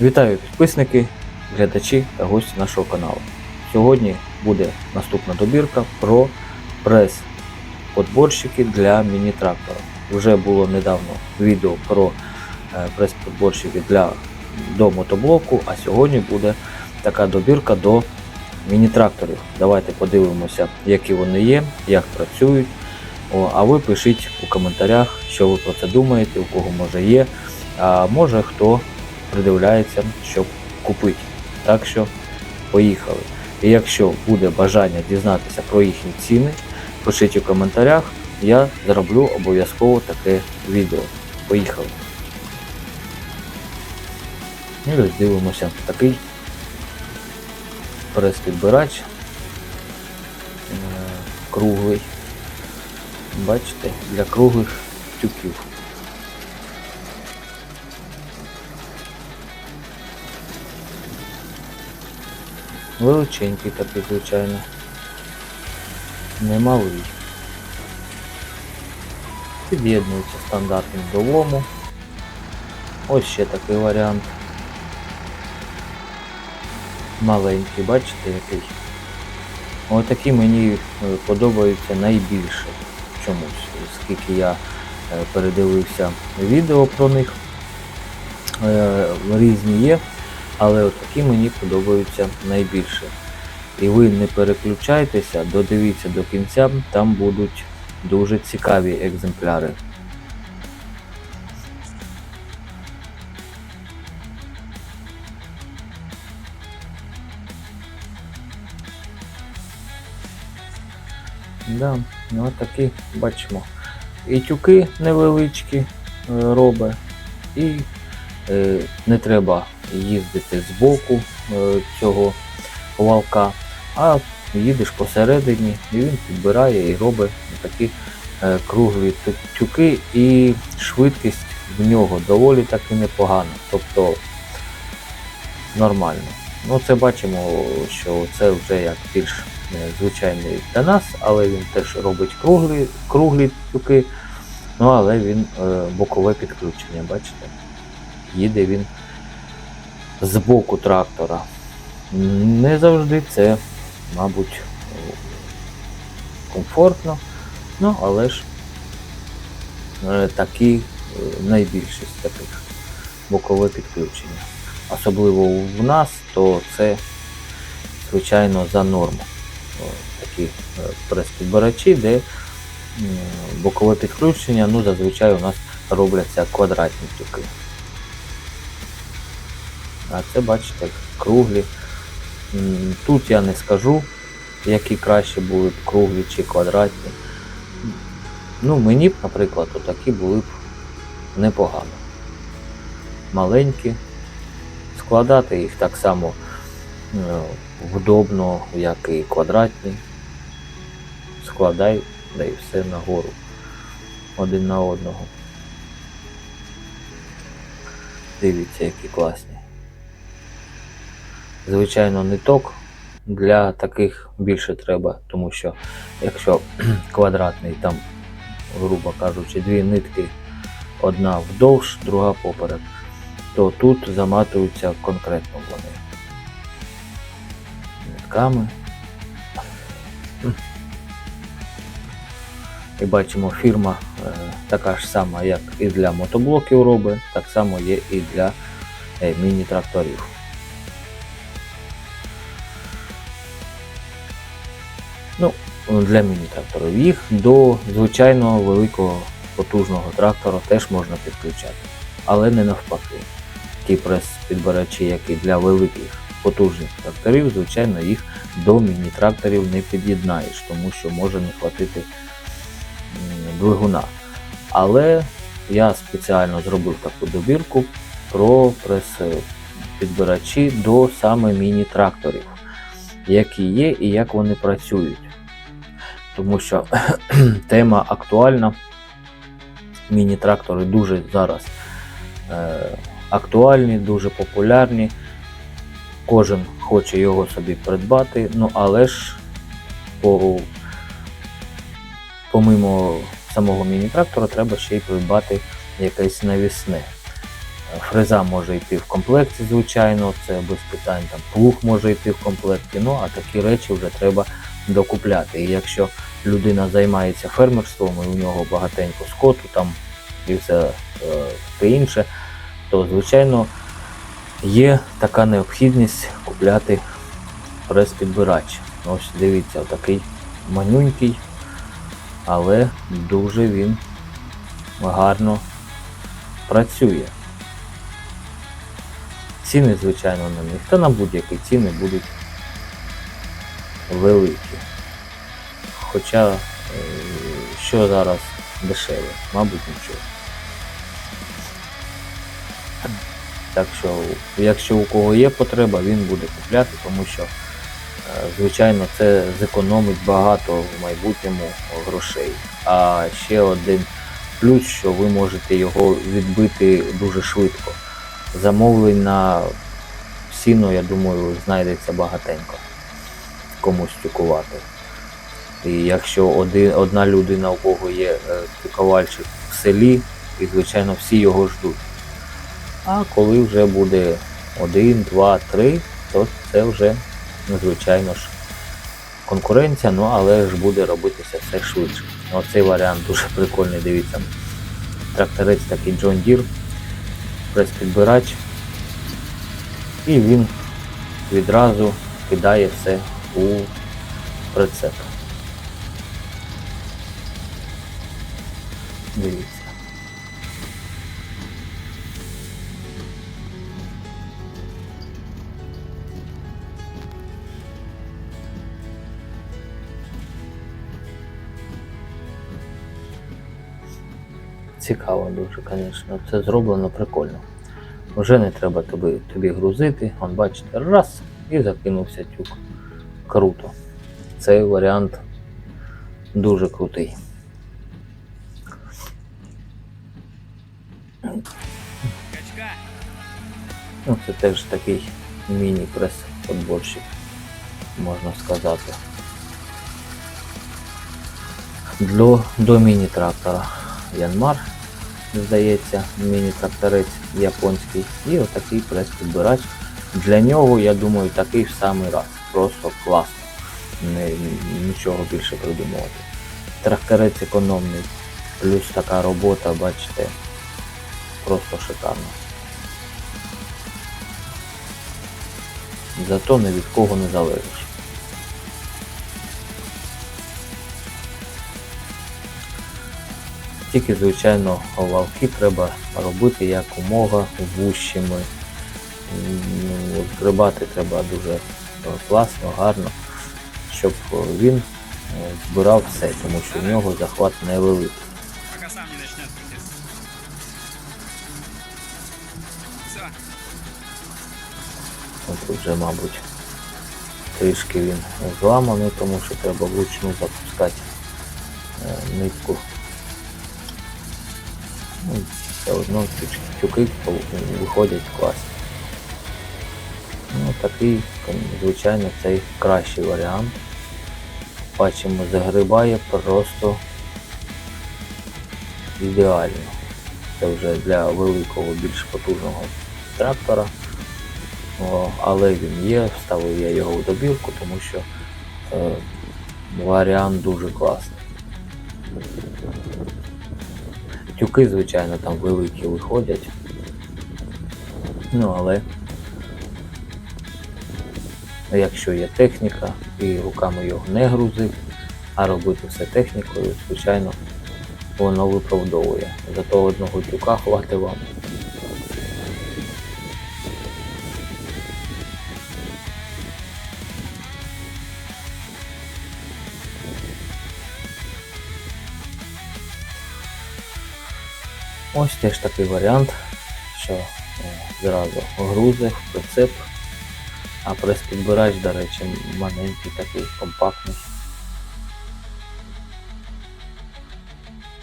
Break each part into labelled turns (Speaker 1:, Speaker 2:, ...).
Speaker 1: Вітаю підписники, глядачі та гості нашого каналу. Сьогодні буде наступна добірка про прес-подборщики для міні-трактора. Вже було недавно відео про е, прес-подборщики для до мотоблоку, а сьогодні буде така добірка до міні-тракторів. Давайте подивимося, які вони є, як працюють. О, а ви пишіть у коментарях, що ви про це думаєте, у кого може є, а може хто придивляється, щоб купити. Так що поїхали. І якщо буде бажання дізнатися про їхні ціни, пишіть у коментарях, я зроблю обов'язково таке відео. Поїхали. І ось дивимося такий прес-підбирач е, круглий. Бачите, для круглих тюків. Величенький такий, звичайно. Немалий. Під'єднується стандартним до лому. Ось ще такий варіант. Маленький, бачите який? Ось такі мені е, подобаються найбільше чомусь, оскільки я е, передивився відео про них. Е, Різні є, але от такі мені подобаються найбільше. І ви не переключайтеся, додивіться до кінця, там будуть дуже цікаві екземпляри. Да, ну такі бачимо. І тюки невеличкі е, робить, і е, не треба їздити з боку е, цього валка, а їдеш посередині і він підбирає і робить такі е, круглі тюки, і швидкість в нього доволі таки непогана. Тобто нормально. Ну це бачимо, що це вже як більш е, звичайний для нас, але він теж робить круглі, круглі тюки. Ну але він бокове підключення, бачите? Їде він з боку трактора. Не завжди це, мабуть, комфортно, ну але ж е, такі е, найбільшість таких бокове підключення. Особливо в нас, то це звичайно за норму. Такі е, прес-підбирачі, де бокове підключення, ну зазвичай у нас робляться квадратні тюки. А це бачите, круглі. Тут я не скажу, які краще були б круглі чи квадратні. Ну, мені б, наприклад, отакі були б непогано. Маленькі. Складати їх так само е, вдобно, як і квадратні. Складай, да і все нагору. Один на одного. Дивіться, які класні. Звичайно, ниток для таких більше треба, тому що якщо квадратний там, грубо кажучи, дві нитки, одна вдовж, друга поперек, то тут заматуються конкретно вони. Нитками. І бачимо, фірма е, така ж сама, як і для мотоблоків робить, так само є і для е, міні-тракторів. Для міні-тракторів. Їх до звичайного великого потужного трактора теж можна підключати, але не навпаки. Ті прес-підбирачі, які для великих потужних тракторів, звичайно, їх до міні-тракторів не під'єднаєш, тому що може не хватити двигуна. Але я спеціально зробив таку добірку про прес-підбирачі до саме міні-тракторів, які є і як вони працюють. Тому що тема актуальна. Міні-трактори дуже зараз е, актуальні, дуже популярні. Кожен хоче його собі придбати, ну але ж по, помимо самого міні-трактора треба ще й придбати якесь навісне. Фреза може йти в комплекті, звичайно, це без питань. Там плуг може йти в комплекті. Ну а такі речі вже треба докупляти. І якщо людина займається фермерством і у нього багатенько скоту там і все е, інше, то звичайно є така необхідність купляти прес-підбирач. Ось дивіться, такий манюнький, але дуже він гарно працює. Ціни, звичайно, на них, та на будь-які ціни будуть великі. Хоча е, що зараз дешеве, мабуть, нічого. Так що, якщо у кого є потреба, він буде купляти, тому що, е, звичайно, це зекономить багато в майбутньому грошей. А ще один плюс, що ви можете його відбити дуже швидко. Замовлень на сіно, я думаю, знайдеться багатенько комусь тюкувати. І якщо один, одна людина, у кого є е, в селі, і звичайно всі його ждуть. А коли вже буде один, два, три, то це вже, звичайно ж, конкуренція, ну але ж буде робитися все швидше. Оцей варіант дуже прикольний, дивіться. Тракторець такий John Deere, прес-підбирач. І він відразу кидає все у прицеп. Дивіться. Цікаво дуже, звісно. Це зроблено прикольно. Вже не треба тобі, тобі грузити. Он бачите, раз і закинувся тюк. Круто. Цей варіант дуже крутий. Ну, це теж такий міні-прес-подборщик, можна сказати. До, до міні-трактора Янмар, здається, міні-тракторець японський. І отакий прес-підбирач. Для нього, я думаю, такий в самий раз. Просто класно. Не, нічого більше придумувати. Тракторець економний, плюс така робота, бачите, просто шикарно. Зато ні від кого не залежиш. Тільки, звичайно, валки треба робити якомога вущими. Ну, треба дуже е, класно, гарно, щоб е, він е, збирав все, тому що в нього захват невеликий. Тут вже, мабуть, трішки він зламаний, тому що треба вручну запускати нитку. Ну, все одно трішки тюки виходять класні. Такий, звичайно, цей кращий варіант. Бачимо, загрибає просто ідеально. Це вже для великого, більш потужного трактора. О, але він є, вставив я його в добірку, тому що е, варіант дуже класний. Тюки, звичайно, там великі виходять. Ну, але якщо є техніка і руками його не грузити, а робити все технікою, звичайно, воно виправдовує. Зато одного тюка хватить вам. Ось теж такий варіант, що е, зразу грузи в прицеп, а прес-підбирач, до речі, маленький такий, компактний.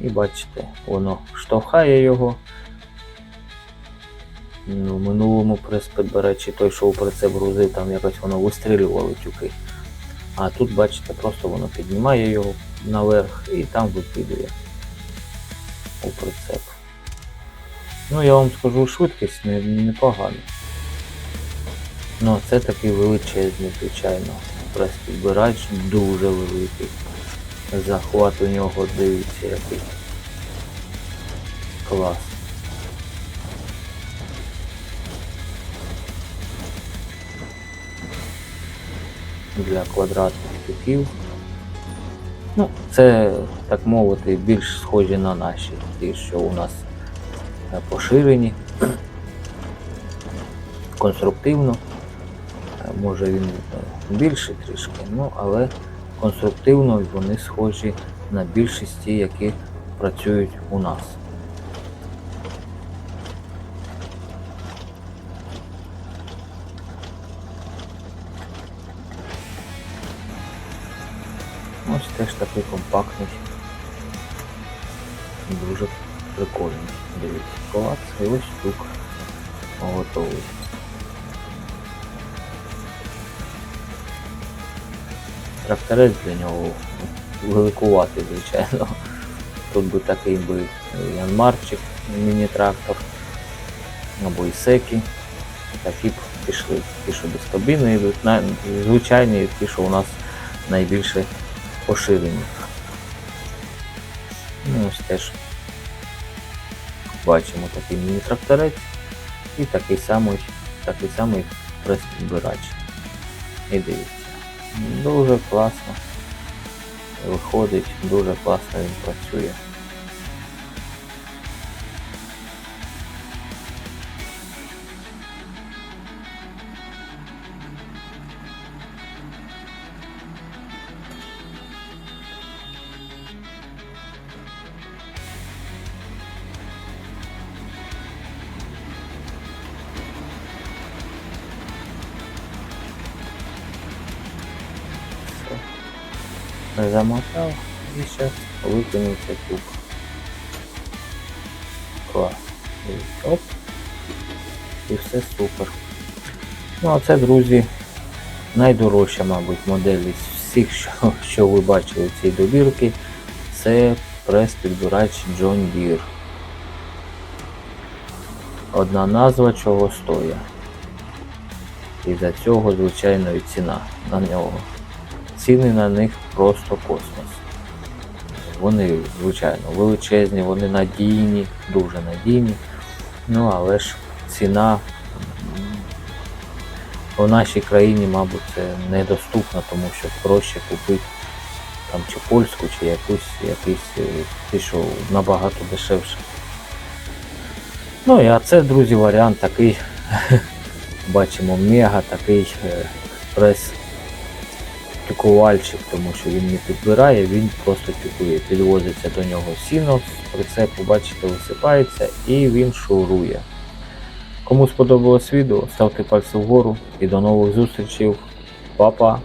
Speaker 1: І бачите, воно штовхає його. Ну, в минулому прес-підбирачі той, що у прицеп грузив, там якось воно вистрілювало тюки. А тут, бачите, просто воно піднімає його наверх і там викидує у прицеп. Ну, я вам скажу, швидкість не- непогана. Ну, це такий величезний, звичайно. Прес-підбирач дуже великий. Захват у нього, дивіться, який. Клас. Для квадратних типів. Ну, це, так мовити, більш схожі на наші, ті, що у нас поширені. Конструктивно. Може він е, більший трішки, ну але конструктивно вони схожі на більшість ті, які працюють у нас. Ось теж такий компактний. Дуже прикольний. Дивіться, клац і ось штук готовий. Тракторець для нього великуватий, звичайно. Тут би такий би Янмарчик, міні-трактор, або Ісекі. Такі б пішли. Ті, що без кабіни йдуть, звичайні, ті, що у нас найбільше поширені. Ну, ось теж бачимо такий міні-тракторець і такий самий, такий самий прес-підбирач. І дивіться. Дуже класно виходить, дуже класно він працює. Замотав і зараз викинуться тюк. Клас. Оп. І все супер. Ну а це, друзі, найдорожча, мабуть, модель із всіх, що, що ви бачили в цій добірці. Це прес-підбирач John Deere. Одна назва чого стоїть. І за цього, звичайно, і ціна на нього. Ціни на них просто космос. Вони, звичайно, величезні, вони надійні, дуже надійні. Ну, але ж ціна в нашій країні, мабуть, це недоступно, тому що проще купити там чи польську, чи якусь якийсь е, що набагато дешевше. Ну і а це, друзі, варіант такий. Бачимо мега такий е, прес пікувальчик, тому що він не підбирає, він просто пікує. Підвозиться до нього сіно, з прицепу, бачите, висипається і він шурує. Кому сподобалось відео, ставте пальці вгору і до нових зустрічей. Па-па!